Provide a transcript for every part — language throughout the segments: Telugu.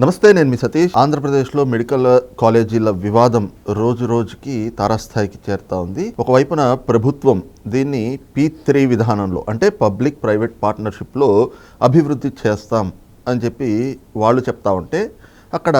నమస్తే నేను మీ సతీష్. ఆంధ్రప్రదేశ్లో మెడికల్ కాలేజీల వివాదం రోజు రోజుకి తారాస్థాయికి చేరుతా ఉంది. ఒకవైపున ప్రభుత్వం దీన్ని పీ త్రీ విధానంలో అంటే పబ్లిక్ ప్రైవేట్ పార్ట్నర్షిప్లో అభివృద్ధి చేస్తాం అని చెప్పి వాళ్ళు చెప్తా ఉంటే అక్కడ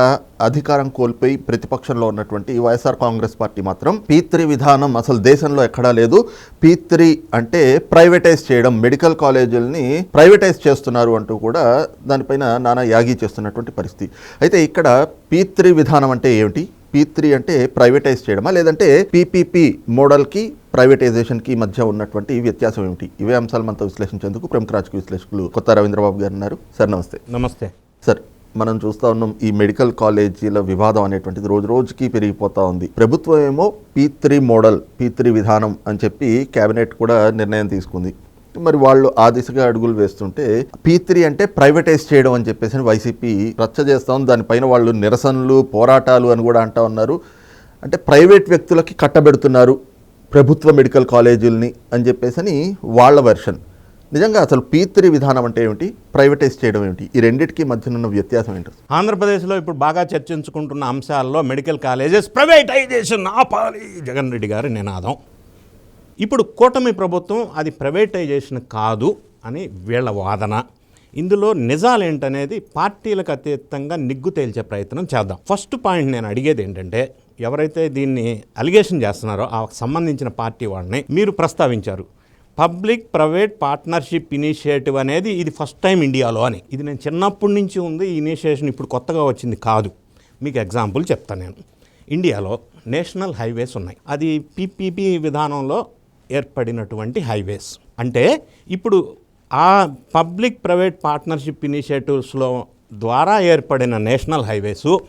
అధికారం కోల్పోయి ప్రతిపక్షంలో ఉన్నటువంటి వైఎస్ఆర్ కాంగ్రెస్ పార్టీ మాత్రం పీ త్రీ విధానం అసలు దేశంలో ఎక్కడా లేదు. పీ త్రీ అంటే ప్రైవేటైజ్ చేయడం మెడికల్ కాలేజీలని ప్రైవేటైజ్ చేస్తున్నారు అంటూ కూడా దానిపైన నానా యాగి చేస్తున్నటువంటి పరిస్థితి. అయితే ఇక్కడ పీ త్రీ విధానం అంటే ఏమిటి? పీ త్రీ అంటే ప్రైవేటైజ్ చేయడమా? లేదంటే పీపీపీ మోడల్కి ప్రైవేటైజేషన్కి మధ్య ఉన్నటువంటి వ్యత్యాసం ఏమిటి? ఇవే అంశాలు మనతో విశ్లేషించేందుకు ప్రముఖ రాజకీయ విశ్లేషకులు కొత్త రవీంద్రబాబు గారు ఉన్నారు. సార్ నమస్తే. నమస్తే. సార్ మనం చూస్తూ ఉన్నాం ఈ మెడికల్ కాలేజీల వివాదం అనేటువంటిది రోజు రోజుకి పెరిగిపోతా ఉంది. ప్రభుత్వం ఏమో P three model P three విధానం అని చెప్పి కేబినెట్ కూడా నిర్ణయం తీసుకుంది. మరి వాళ్ళు ఆ దిశగా అడుగులు వేస్తుంటే పీ త్రీ అంటే ప్రైవేటైజ్ చేయడం అని చెప్పేసి వైసీపీ రచ్చ చేస్తా ఉంది. దానిపైన వాళ్ళు నిరసనలు పోరాటాలు అని కూడా అంటా ఉన్నారు. అంటే ప్రైవేట్ వ్యక్తులకి కట్టబెడుతున్నారు ప్రభుత్వ మెడికల్ కాలేజీలని అని చెప్పేసి అని వాళ్ళ వెర్షన్ నిజంగా అసలు పీ త్రీ విధానం అంటే ఏమిటి? ప్రైవేటైజ్ చేయడం ఏమిటి? ఈ రెండింటికి మధ్యన ఉన్న వ్యత్యాసం ఏంటి? ఆంధ్రప్రదేశ్లో ఇప్పుడు బాగా చర్చించుకుంటున్న అంశాల్లో మెడికల్ కాలేజెస్ ప్రైవేటైజేషన్ ఆపాలి. జగన్ రెడ్డి గారి నినాదం. ఇప్పుడు కూటమి ప్రభుత్వం అది ప్రైవేటైజేషన్ కాదు అని వీళ్ళ వాదన. ఇందులో నిజాలు ఏంటనేది పార్టీలకు అతీతంగా నిగ్గు తేల్చే ప్రయత్నం చేద్దాం. ఫస్ట్ పాయింట్ నేను అడిగేది ఏంటంటే ఎవరైతే దీన్ని అలిగేషన్ చేస్తున్నారో ఆ సంబంధించిన పార్టీ వాళ్ళని మీరు ప్రస్తావించారు. పబ్లిక్ ప్రైవేట్ పార్ట్నర్షిప్ ఇనిషియేటివ్ అనేది ఇది ఫస్ట్ టైం ఇండియాలో అని. ఇది నేను చిన్నప్పటి నుంచి ఉంది ఈ ఇనిషియేషన్ ఇప్పుడు కొత్తగా వచ్చింది కాదు. మీకు ఎగ్జాంపుల్ చెప్తాను నేను. ఇండియాలో నేషనల్ హైవేస్ ఉన్నాయి. అది పీపీపీ విధానంలో ఏర్పడినటువంటి హైవేస్. అంటే ఇప్పుడు ఆ పబ్లిక్ ప్రైవేట్ పార్ట్నర్షిప్ ఇనిషియేటివ్స్లో ద్వారా ఏర్పడిన నేషనల్ హైవేసు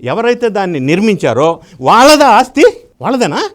ఎవరైతే దాన్ని నిర్మించారో వాళ్ళదా ఆస్తి? వాళ్ళదేనా?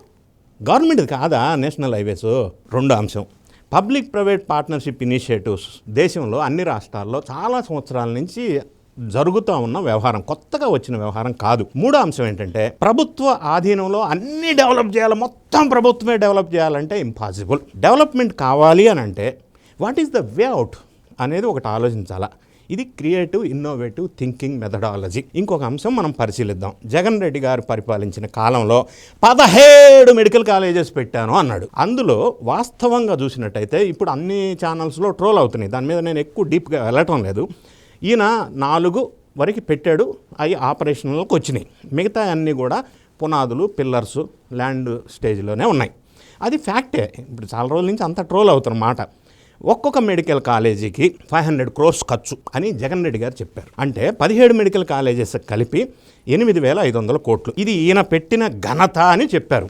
గవర్నమెంట్ కాదా నేషనల్ హైవేస్? రెండో అంశం. Public private partnership initiatives. దేశంలో అన్ని రాష్ట్రాల్లో చాలా సంవత్సరాల నుంచి జరుగుతూ ఉన్న వ్యవహారం కొత్తగా వచ్చిన వ్యవహారం కాదు. మూడో అంశం ఏంటంటే ప్రభుత్వ ఆధీనంలో అన్ని డెవలప్ చేయాలి. మొత్తం ప్రభుత్వమే డెవలప్ చేయాలంటే ఇంపాసిబుల్. డెవలప్మెంట్ కావాలి అని అంటే what is the way out అనేది ఒకటి ఆలోచించాలా? ఇది క్రియేటివ్ ఇన్నోవేటివ్ థింకింగ్ మెథడాలజీ. ఇంకొక అంశం మనం పరిశీలిద్దాం. జగన్ రెడ్డి గారు పరిపాలించిన కాలంలో పదహేడు మెడికల్ కాలేజెస్ పెట్టాను అన్నాడు. అందులో వాస్తవంగా చూసినట్టయితే ఇప్పుడు అన్ని ఛానల్స్లో ట్రోల్ అవుతున్నాయి. దాని మీద నేను ఎక్కువ డీప్గా వెళ్ళటం లేదు. ఈయన నాలుగు వరకు పెట్టాడు. అవి ఆపరేషన్లోకి వచ్చినాయి. మిగతా అన్నీ కూడా పునాదులు పిల్లర్స్ ల్యాండ్ స్టేజ్లోనే ఉన్నాయి. అది ఫ్యాక్టే ఇప్పుడు చాలా రోజుల నుంచి అంత ట్రోల్ అవుతున్నమాట ఒక్కొక్క మెడికల్ కాలేజీకి ఫైవ్ హండ్రెడ్ క్రోర్స్ ఖర్చు అని జగన్ రెడ్డి గారు చెప్పారు. అంటే పదిహేడు మెడికల్ కాలేజెస్ కలిపి ఎనిమిది వేల ఐదు వందల కోట్లు. ఇది ఈయన పెట్టిన ఘనత అని చెప్పారు.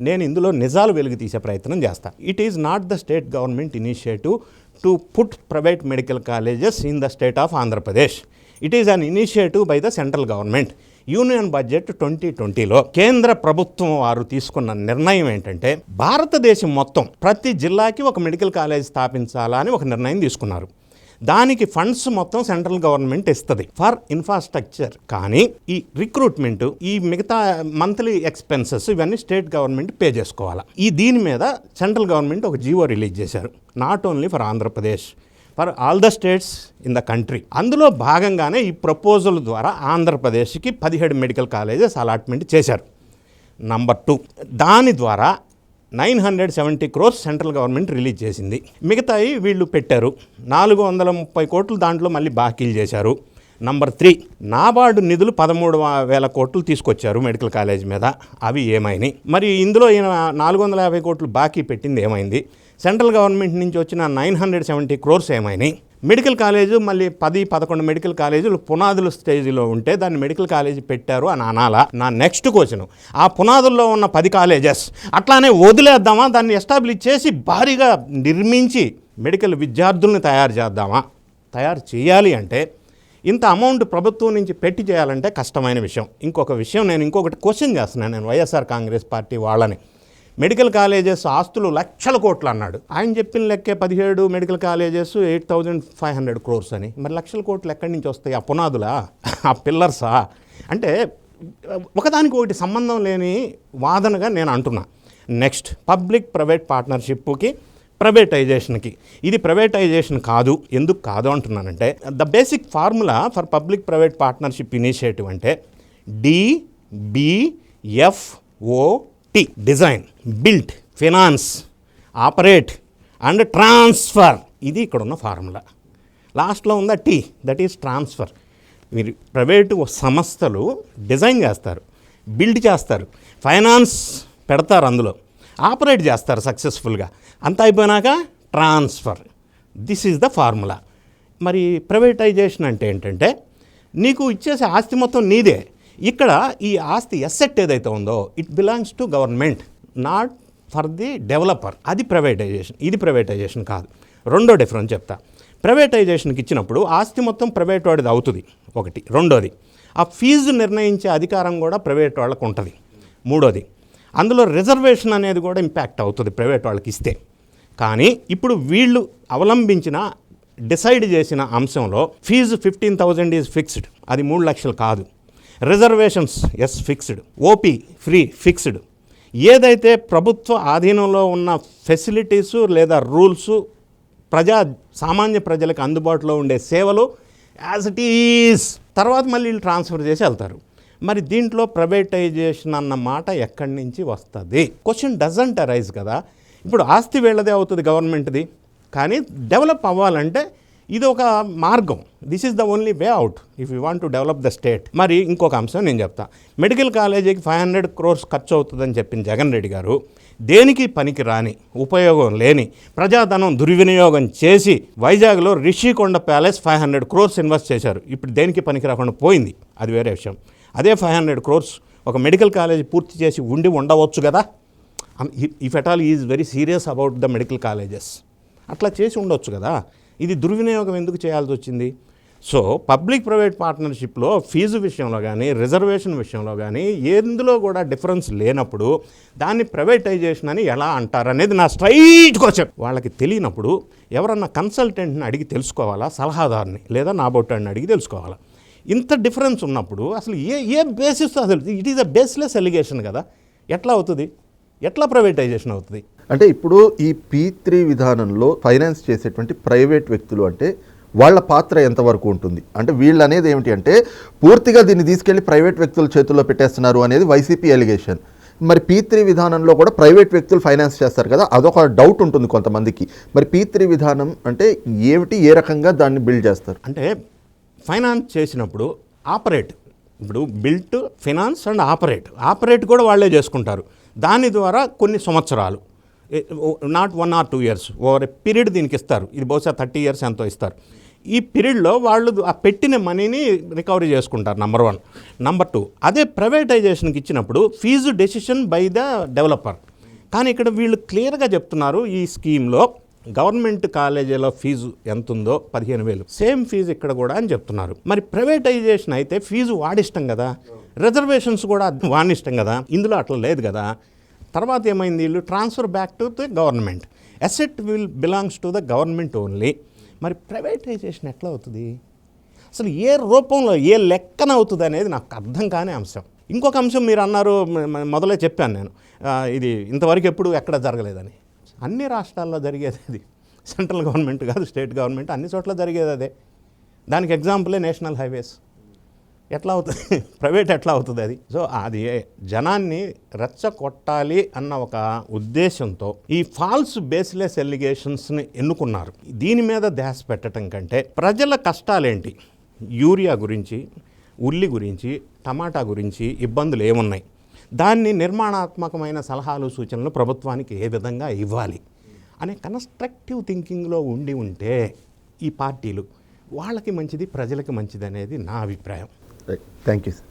నేను ఇందులో నిజాలు వెలుగు తీసే ప్రయత్నం చేస్తాను it is not the state government initiative to put private medical colleges in the state of Andhra Pradesh it is an initiative by the central government union budget twenty ట్వంటీలో కేంద్ర ప్రభుత్వం వారు తీసుకున్న నిర్ణయం ఏంటంటే భారతదేశం మొత్తం ప్రతి జిల్లాకి ఒక మెడికల్ కాలేజ్ స్థాపించాలా అని ఒక నిర్ణయం తీసుకున్నారు. దానికి ఫండ్స్ మొత్తం సెంట్రల్ గవర్నమెంట్ ఇస్తుంది ఫర్ ఇన్ఫ్రాస్ట్రక్చర్. కానీ ఈ రిక్రూట్మెంట్ ఈ మిగతా మంత్లీ ఎక్స్పెన్సెస్ ఇవన్నీ స్టేట్ గవర్నమెంట్ పే చేసుకోవాలి. ఈ దీని మీద సెంట్రల్ గవర్నమెంట్ ఒక జీవో రిలీజ్ చేశారు. Not only for Andhra Pradesh. For all the states in the country. అందులో భాగంగానే ఈ ప్రపోజల్ ద్వారా ఆంధ్రప్రదేశ్కి పదిహేడు మెడికల్ కాలేజెస్ అలాట్మెంట్ చేశారు. నంబర్ టూ దాని ద్వారా nine hundred seventy crores central government release చేసింది. మిగతాయి వీళ్ళు పెట్టారు. నాలుగు వందల ముప్పై కోట్లు దాంట్లో మళ్ళీ బాకీలు చేశారు. నంబర్ త్రీ నాబార్డు నిధులు పదమూడు వేల కోట్లు తీసుకొచ్చారు మెడికల్ కాలేజ్ మీద. అవి ఏమైనాయి? మరి ఇందులో ఈయన నాలుగు వందల యాభై కోట్లు బాకీ పెట్టింది ఏమైంది? సెంట్రల్ గవర్నమెంట్ నుంచి వచ్చిన నైన్ హండ్రెడ్ సెవెంటీ క్రోర్స్ ఏమైనాయి? మెడికల్ కాలేజు మళ్ళీ పది పదకొండు మెడికల్ కాలేజీలు పునాదుల స్టేజ్లో ఉంటే దాన్ని మెడికల్ కాలేజీ పెట్టారు అని అనాలా? నా నెక్స్ట్ క్వశ్చన్. ఆ పునాదుల్లో ఉన్న పది కాలేజెస్ అట్లానే వదిలేద్దామా? దాన్ని ఎస్టాబ్లిష్ చేసి భారీగా నిర్మించి మెడికల్ విద్యార్థుల్ని తయారు చేద్దామా? తయారు చేయాలి అంటే ఇంత అమౌంట్ ప్రభుత్వం నుంచి పెట్టి చేయాలంటే కష్టమైన విషయం. ఇంకొక విషయం నేను ఇంకొకటి క్వశ్చన్ చేస్తున్నాను. నేను వైఎస్ఆర్ కాంగ్రెస్ పార్టీ వాళ్ళని. మెడికల్ కాలేజెస్ ఆస్తులు లక్షల కోట్లు అన్నాడు. ఆయన చెప్పిన లెక్కే పదిహేడు medical colleges eight thousand five hundred crores అని. మరి లక్షల కోట్లు ఎక్కడి నుంచి వస్తాయి? ఆ పునాదులా? ఆ పిల్లర్సా? అంటే ఒకదానికి ఒకటి సంబంధం లేని వాదనగా నేను అంటున్నా. నెక్స్ట్ పబ్లిక్ ప్రైవేట్ పార్ట్నర్షిప్కి ప్రైవేటైజేషన్కి. ఇది ప్రైవేటైజేషన్ కాదు. ఎందుకు కాదు అంటున్నానంటే the basic formula for public private partnership initiative అంటే DBFOT design built finance operate and transfer. ఇది ఇక్కడ ఉన్న ఫార్ములా. లాస్ట్లో ఉందా టీ? That is transfer. మీరు ప్రైవేటు సంస్థలు డిజైన్ చేస్తారు బిల్డ్ చేస్తారు ఫైనాన్స్ పెడతారు అందులో. ఆపరేట్ చేస్తారు సక్సెస్ఫుల్గా. అంతా అయిపోయినాక transfer. This is the formula. మరి ప్రైవేటైజేషన్ అంటే ఏంటంటే నీకు ఇచ్చేసే ఆస్తి మొత్తం నీదే. ఇక్కడ ఈ ఆస్తి ఎస్సెట్ ఏదైతే ఉందో it belongs to government not for the developer అది ప్రైవేటైజేషన్. ఇది ప్రైవేటైజేషన్ కాదు. రెండో డిఫరెన్స్ చెప్తా. ప్రైవేటైజేషన్కి ఇచ్చినప్పుడు ఆస్తి మొత్తం ప్రైవేట్ వాడిది అవుతుంది. ఒకటి. రెండోది ఆ ఫీజు నిర్ణయించే అధికారం కూడా ప్రైవేట్ వాళ్ళకు ఉంటుంది మూడోది అందులో రిజర్వేషన్ అనేది కూడా ఇంపాక్ట్ అవుతుంది ప్రైవేట్ వాళ్ళకి ఇస్తే. కానీ ఇప్పుడు వీళ్ళు అవలంబించిన డిసైడ్ చేసిన అంశంలో fees fifteen thousand is fixed. అది మూడు లక్షలు కాదు. Reservations is fixed. OP free fixed. ఏదైతే ప్రభుత్వ ఆధీనంలో ఉన్న ఫెసిలిటీస్ లేదా రూల్స్ ప్రజా సామాన్య ప్రజలకు అందుబాటులో ఉండే సేవలు యాజ్ ఇట్ ఈస్ తర్వాత మళ్ళీ వీళ్ళు ట్రాన్స్ఫర్ చేసి వెళ్తారు. మరి దీంట్లో ప్రైవేటైజేషన్ అన్న మాట ఎక్కడి నుంచి వస్తుంది? క్వశ్చన్ డజంట్ అరైజ్ కదా. ఇప్పుడు ఆస్తి వీళ్ళదే అవుతుంది గవర్నమెంట్ది. కానీ డెవలప్ అవ్వాలంటే ఇది ఒక మార్గం. This is the only way out if you want to develop the state మరి ఇంకొక అంశం నేను చెప్తా. మెడికల్ కాలేజీకి ఫైవ్ హండ్రెడ్ క్రోర్స్ ఖర్చు అవుతుందని చెప్పిన జగన్ రెడ్డి గారు దేనికి పనికి రాని ఉపయోగం లేని ప్రజాధనం దుర్వినియోగం చేసి వైజాగ్లో Rishikonda palace five hundred crores invest చేశారు. ఇప్పుడు దేనికి పనికి రాకుండా పోయింది? అది వేరే విషయం. అదే ఫైవ్ హండ్రెడ్ క్రోర్స్ ఒక మెడికల్ కాలేజ్ పూర్తి చేసి ఉండి ఉండవచ్చు కదా? If at all is very serious about the medical colleges అట్లా చేసి ఉండొచ్చు కదా? ఇది దుర్వినియోగం ఎందుకు చేయాల్సి వచ్చింది? సో పబ్లిక్ ప్రైవేట్ పార్ట్నర్షిప్లో ఫీజు విషయంలో కానీ రిజర్వేషన్ విషయంలో కానీ ఎందులో కూడా డిఫరెన్స్ లేనప్పుడు దాన్ని ప్రైవేటైజేషన్ అని ఎలా అంటారు అనేది నా స్ట్రైట్ క్వశ్చన్ వాళ్ళకి తెలియనప్పుడు ఎవరన్నా కన్సల్టెంట్ని అడిగి తెలుసుకోవాలా? సలహాదారుని లేదా నా బొట్టాన్ని అడిగి తెలుసుకోవాలా? ఇంత డిఫరెన్స్ ఉన్నప్పుడు అసలు ఏ ఏ బేసిస్ అసలు it is a baseless allegation కదా. ఎట్లా అవుతుంది? ఎట్లా ప్రైవేటైజేషన్ అవుతుంది? అంటే ఇప్పుడు ఈ పీ త్రీ విధానంలో ఫైనాన్స్ చేసేటువంటి ప్రైవేట్ వ్యక్తులు అంటే వాళ్ళ పాత్ర ఎంతవరకు ఉంటుంది? అంటే వీళ్ళు అనేది ఏమిటి అంటే పూర్తిగా దీన్ని తీసుకెళ్ళి ప్రైవేట్ వ్యక్తుల చేతుల్లో పెట్టేస్తున్నారు అనేది వైసీపీ ఎలిగేషన్ మరి పీ త్రీ విధానంలో కూడా ప్రైవేట్ వ్యక్తులు ఫైనాన్స్ చేస్తారు కదా అదొక డౌట్ ఉంటుంది కొంతమందికి. మరి పీ త్రీ విధానం అంటే ఏమిటి? ఏ రకంగా దాన్ని బిల్డ్ చేస్తారు? అంటే ఫైనాన్స్ చేసినప్పుడు ఆపరేట్. ఇప్పుడు built finance and operate. Operate కూడా వాళ్ళే చేసుకుంటారు. దాని ద్వారా కొన్ని సంవత్సరాలు. Not one or two years. Over a period దీనికి ఇస్తారు. ఇది బహుశా థర్టీ ఇయర్స్ ఎంతో ఇస్తారు. ఈ పీరియడ్లో వాళ్ళు ఆ పెట్టిన మనీని రికవరీ చేసుకుంటారు నెంబర్ వన్ నెంబర్ టూ అదే ప్రైవేటైజేషన్కి ఇచ్చినప్పుడు fees decision by the developer. కానీ ఇక్కడ వీళ్ళు క్లియర్గా చెప్తున్నారు ఈ స్కీమ్లో గవర్నమెంట్ కాలేజీలో ఫీజు ఎంత ఉందో పదిహేను వేలు. సేమ్ ఫీజు ఇక్కడ కూడా అని చెప్తున్నారు. మరి ప్రైవేటైజేషన్ అయితే ఫీజు వాడిష్టం కదా? రిజర్వేషన్స్ కూడా వాడిష్టం కదా? ఇందులో అట్లా లేదు కదా? తర్వాత ఏమైంది వీళ్ళు? Transfer back to the government. Asset will belongs to the government only. మరి ప్రైవేటైజేషన్ ఎట్లా అవుతుంది? అసలు ఏ రూపంలో ఏ లెక్కన అవుతుంది అనేది నాకు అర్థం కాని అంశం. ఇంకొక అంశం మీరు అన్నారు మొదలే చెప్పాను నేను. ఇది ఇంతవరకు ఎప్పుడు ఎక్కడ జరగలేదని. అన్ని రాష్ట్రాల్లో జరిగేది అది. సెంట్రల్ గవర్నమెంట్ కాదు స్టేట్ గవర్నమెంట్ అన్ని చోట్ల జరిగేది అదే. దానికి ఎగ్జాంపులే నేషనల్ హైవేస్. ఎట్లా అవుతుంది? ప్రైవేట్ ఎట్లా అవుతుంది అది? సో అది జనాన్ని రెచ్చగొట్టాలి అన్న ఒక ఉద్దేశంతో ఈ ఫాల్స్ బేస్లెస్ ఎలిగేషన్స్ని ఎన్నుకున్నారు. దీని మీద ధ్యాస పెట్టడం కంటే ప్రజల కష్టాలేంటి? యూరియా గురించి ఉల్లి గురించి టమాటా గురించి ఇబ్బందులు ఏమున్నాయి? దాన్ని నిర్మాణాత్మకమైన సలహాలు సూచనలు ప్రభుత్వానికి ఏ విధంగా ఇవ్వాలి అనే కన్స్ట్రక్టివ్ థింకింగ్లో ఉండి ఉంటే ఈ పార్టీలు వాళ్ళకి మంచిది ప్రజలకి మంచిది అనేది నా అభిప్రాయం. Thank you sir